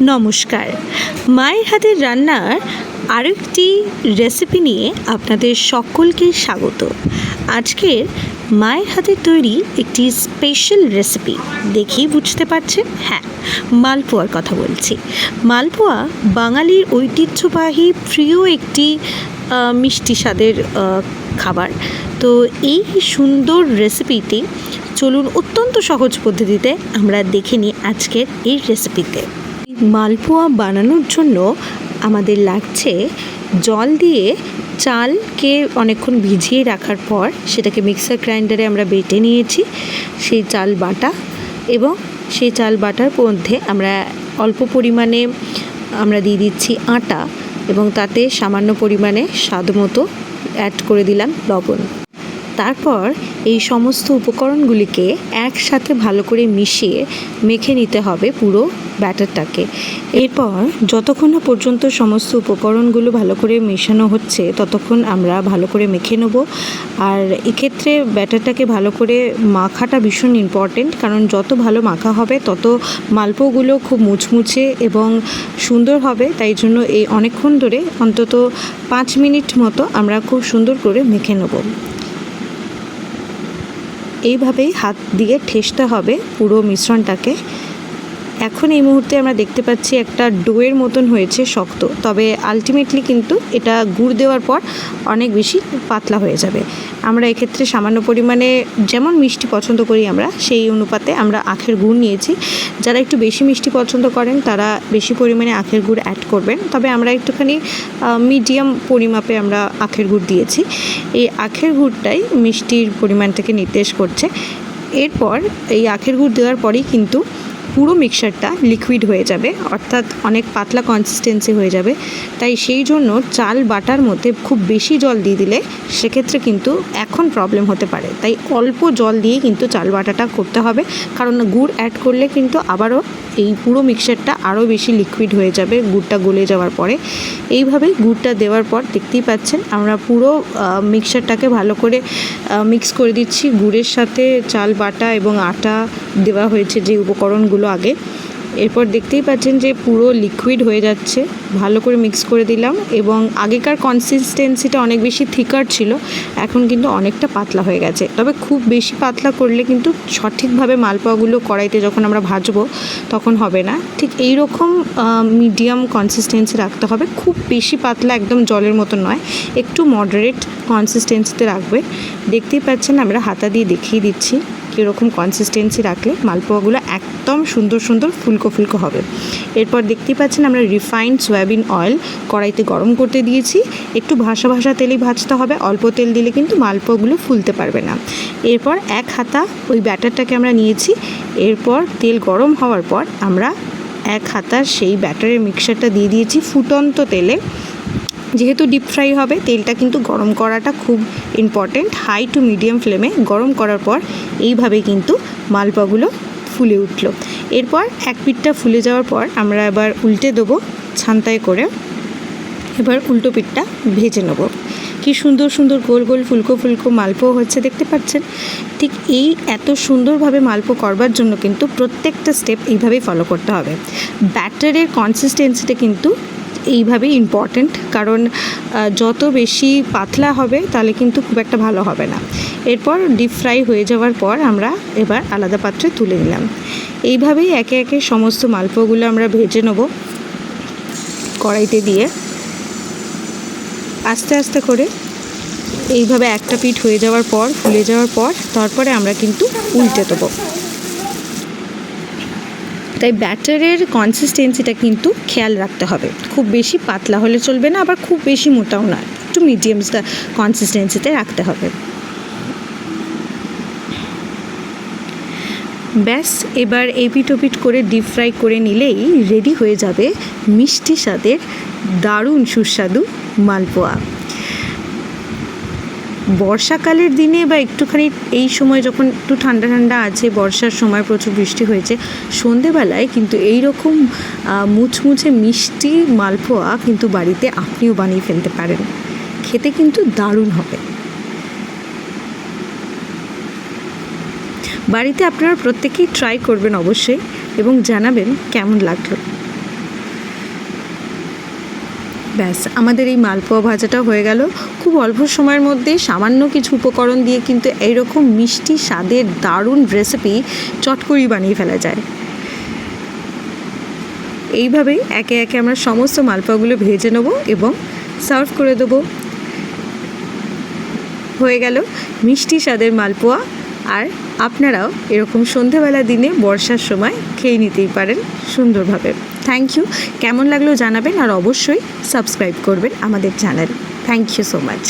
নমস্কার। মায়ের হাতের রান্নার আরেকটি রেসিপি নিয়ে আপনাদের সকলকে স্বাগত। আজকের মায়ের হাতের তৈরি একটি স্পেশাল রেসিপি দেখেই বুঝতে পারছেন? হ্যাঁ মালপোয়ার কথা বলছি। মালপোয়া বাঙালির ঐতিহ্যবাহী প্রিয় একটি মিষ্টি স্বাদের খাবার। তো এই সুন্দর রেসিপিটি চলুন অত্যন্ত সহজ পদ্ধতিতে আমরা দেখে নিই আজকের এই রেসিপিতে মালপোয়া বানানোর জন্য আমাদের লাগছে জল দিয়ে চালকে অনেকক্ষণ ভিজিয়ে রাখার পর সেটাকে মিক্সার গ্রাইন্ডারে আমরা বেটে নিয়েছি সেই চাল বাটা এবং সেই চাল বাটার মধ্যে আমরা অল্প পরিমাণে আমরা দিয়ে দিচ্ছি আটা এবং তাতে সামান্য পরিমাণে স্বাদ মতো অ্যাড করে দিলাম লবণ। তারপর এই সমস্ত উপকরণগুলিকে একসাথে ভালো করে মিশিয়ে মেখে নিতে হবে পুরো ব্যাটারটাকে। এরপর যতক্ষণ না পর্যন্ত সমস্ত উপকরণগুলো ভালো করে মেশানো হচ্ছে, ততক্ষণ আমরা ভালো করে মেখে নেব। আর এক্ষেত্রে ব্যাটারটাকে ভালো করে মাখাটা ভীষণ ইম্পর্টেন্ট কারণ যত ভালো মাখা হবে, তত মালপোগুলো খুব মুচমুচে এবং সুন্দর হবে। তাই জন্য এই অনেকক্ষণ ধরে অন্তত পাঁচ মিনিট মতো আমরা খুব সুন্দর করে মেখে নেব। এইভাবেই হাত দিয়ে ঠেসতে হবে পুরো মিশ্রণটাকে। এখন এই মুহূর্তে আমরা দেখতে পাচ্ছি একটা ডোয়ের মতন হয়েছে শক্ত। তবে আলটিমেটলি কিন্তু এটা গুড় দেওয়ার পর অনেক বেশি পাতলা হয়ে যাবে। আমরা এক্ষেত্রে সামান্য পরিমাণে যেমন মিষ্টি পছন্দ করি আমরা, সেই অনুপাতে আমরা আখের গুড় নিয়েছি। যারা একটু বেশি মিষ্টি পছন্দ করেন, তারা বেশি পরিমাণে আখের গুড় অ্যাড করবেন। তবে আমরা একটুখানি মিডিয়াম পরিমাপে আমরা আখের গুড় দিয়েছি। এই আখের গুড়টাই মিষ্টির পরিমাণটাকে নির্দেশ করছে। এরপর এই আখের গুড় দেওয়ার পরেই কিন্তু পুরো মিক্সারটা লিকুইড হয়ে যাবে, অর্থাৎ অনেক পাতলা কনসিস্টেন্সি হয়ে যাবে। তাই সেই জন্য চাল বাটার মধ্যে খুব বেশি জল দিয়ে দিলে সেক্ষেত্রে কিন্তু এখন প্রবলেম হতে পারে। তাই অল্প জল দিয়ে কিন্তু চাল বাটাটা করতে হবে। কারণ গুড় অ্যাড করলে কিন্তু আবারও এই পুরো মিক্সারটা আরও বেশি লিকুইড হয়ে যাবে, গুড়টা গলে যাওয়ার পরে। এইভাবে গুড়টা দেওয়ার পর দেখতেই পাচ্ছেন আমরা পুরো মিক্সারটাকে ভালো করে মিক্স করে দিচ্ছি। গুড়ের সাথে চাল বাটা এবং আটা দেওয়া হয়েছে যে উপকরণগুলো। আগে। এরপর দেখতেই পাচ্ছেন যে পুরো লিকুইড হয়ে যাচ্ছে। ভালো করে মিক্স করে দিলাম এবং আগেকার কনসিস্টেন্সিটা অনেক বেশি থিকার ছিল। এখন কিন্তু অনেকটা পাতলা হয়ে গেছে। তবে খুব বেশি পাতলা করলে কিন্তু সঠিকভাবে মালপোয়াগুলো কড়াইতে যখন আমরা ভাজবো, তখন হবে না। ঠিক এই রকম মিডিয়াম কনসিস্টেন্সি রাখতে হবে। খুব বেশি পাতলা একদম জলের মতো নয়। একটু মডারেট কনসিস্টেন্সিতে রাখবে। দেখতেই পাচ্ছেন আমরা হাতা দিয়ে দেখিয়ে দিচ্ছি। কীরকম কনসিস্টেন্সি রাখলে মালপোয়াগুলো একদম সুন্দর সুন্দর ফুলকো ফুলকো হবে। এরপর দেখতেই পাচ্ছেন আমরা রিফাইন্ড সয়াবিন অয়েল কড়াইতে গরম করতে দিয়েছি। একটু ভাসা ভাসা তেলেই ভাজতে হবে, অল্প তেল দিলে কিন্তু মালপোয়াগুলো ফুলতে পারবে না। এরপর এক হাতা ওই ব্যাটারটাকে আমরা নিয়েছি। এরপর তেল গরম হওয়ার পর আমরা এক হাতার সেই ব্যাটারের মিক্সারটা দিয়ে দিয়েছি ফুটন্ত তেলে। যেহেতু ডিপ ফ্রাই হবে, তেলটা কিন্তু গরম করাটা খুব ইম্পর্টেন্ট হাই টু মিডিয়াম ফ্লেমে গরম করার পর এইভাবে কিন্তু মালপাগুলো ফুলে উঠল। এরপর এক পিঠটা ফুলে যাওয়ার পর আমরা এবার উল্টে দেবো ছান্তায় করে। এবার উল্টো পিঠটা ভেজে নেব। কি সুন্দর সুন্দর গোল গোল ফুলকো ফুলকো মালপো হচ্ছে, দেখতে পাচ্ছেন? ঠিক এই এত সুন্দরভাবে মালপো করবার জন্য কিন্তু প্রত্যেকটা স্টেপ এইভাবেই ফলো করতে হবে। ব্যাটারের কনসিস্টেন্সিটা কিন্তু এইভাবেই ইম্পর্ট্যান্ট কারণ যত বেশি পাতলা হবে তাহলে কিন্তু খুব একটা ভালো হবে না। এরপর ডিপ ফ্রাই হয়ে যাওয়ার পর আমরা এবার আলাদা পাত্রে তুলে নিলাম। এইভাবেই একে একে সমস্ত মালপোগুলো আমরা ভেজে নেব কড়াইতে দিয়ে। আস্তে আস্তে করে এইভাবে একটা পিঠ হয়ে যাওয়ার পর, ফুলে যাওয়ার পর, তারপরে আমরা কিন্তু উল্টে দেবো। তাই ব্যাটারের কনসিস্টেন্সিটা কিন্তু খেয়াল রাখতে হবে। খুব বেশি পাতলা হলে চলবে না, আবার খুব বেশি মোটাও না। একটু মিডিয়াম কনসিস্টেন্সিতে রাখতে হবে। ব্যাস, এবার এপিট ওপিট করে ডিপ ফ্রাই করে নিলেই রেডি হয়ে যাবে মিষ্টি স্বাদের দারুণ সুস্বাদু মালপোয়া। বর্ষাকালের দিনে বা একটুখানি এই সময় যখন একটু ঠান্ডা ঠান্ডা আছে, বর্ষার সময় প্রচুর বৃষ্টি হয়েছে, সন্ধেবেলায় কিন্তু এই রকম মুচমুচে মিষ্টি মালপোয়া কিন্তু বাড়িতে আপনিও বানিয়ে ফেলতে পারেন। খেতে কিন্তু দারুণ হবে। বাড়িতে আপনারা প্রত্যেকেই ট্রাই করবেন অবশ্যই এবং জানাবেন কেমন লাগল। ব্যাস, আমাদের এই মালপোয়া ভাজাটা হয়ে গেল। খুব অল্প সময়ের মধ্যে সামান্য কিছু উপকরণ দিয়ে কিন্তু এইরকম মিষ্টি স্বাদের দারুণ রেসিপি চট করেই বানিয়ে ফেলা যায়। এইভাবেই একে একে আমরা সমস্ত মালপোয়াগুলো ভেজে নেব এবং সার্ভ করে দেবো। হয়ে গেল মিষ্টি স্বাদের মালপোয়া আর আপনারাও এরকম সন্ধেবেলা দিনে বর্ষার সময় খেয়ে নিতেই পারেন সুন্দরভাবে। থ্যাংক ইউ কেমন লাগল জানাবেন আর অবশ্যই সাবস্ক্রাইব করবেন আমাদের channel thank you so much